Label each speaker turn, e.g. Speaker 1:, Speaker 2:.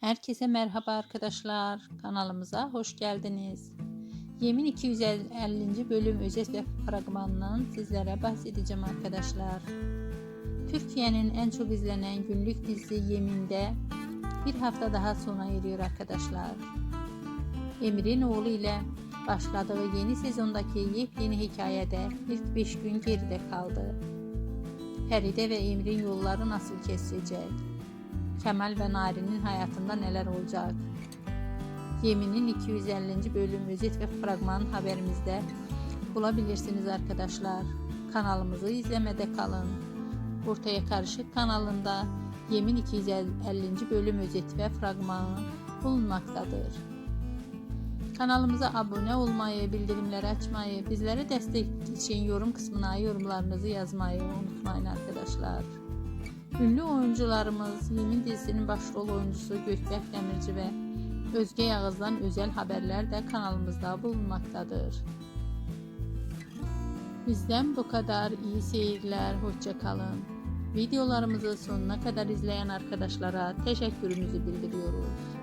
Speaker 1: Herkese merhaba arkadaşlar. Kanalımıza hoş geldiniz. Yemin 250. bölüm özet ve fragmanından sizlere bahsedeceğim arkadaşlar. Türkiye'nin en çok izlenen günlük dizisi Yemin'de bir hafta daha sona eriyor arkadaşlar. Emir'in oğlu ile başladığı yeni sezondaki yepyeni hikayede ilk 5 gün geride kaldı. Feride ve Emir'in yolları nasıl kesecek? Kemal ve Nari'nin hayatında neler olacak? Yemin'in 250. bölüm özet ve fragman haberimizde bulabilirsiniz arkadaşlar. Kanalımızı izlemede kalın. Ortaya Karışık kanalında Yemin 250. bölüm özeti ve fragmanı bulunmaktadır. Kanalımıza abone olmayı, bildirimleri açmayı, bizlere destek için yorum kısmına yorumlarınızı yazmayı unutmayın arkadaşlar. Ünlü oyuncularımız Yemin dizisinin başrol oyuncusu Gökberk Demirci ve Özge Yağız'dan özel haberler de kanalımızda bulunmaktadır. Bizden bu kadar iyi seyirler, hoşça kalın. Videolarımızı sonuna kadar izleyen arkadaşlara teşekkürümüzü bildiriyoruz.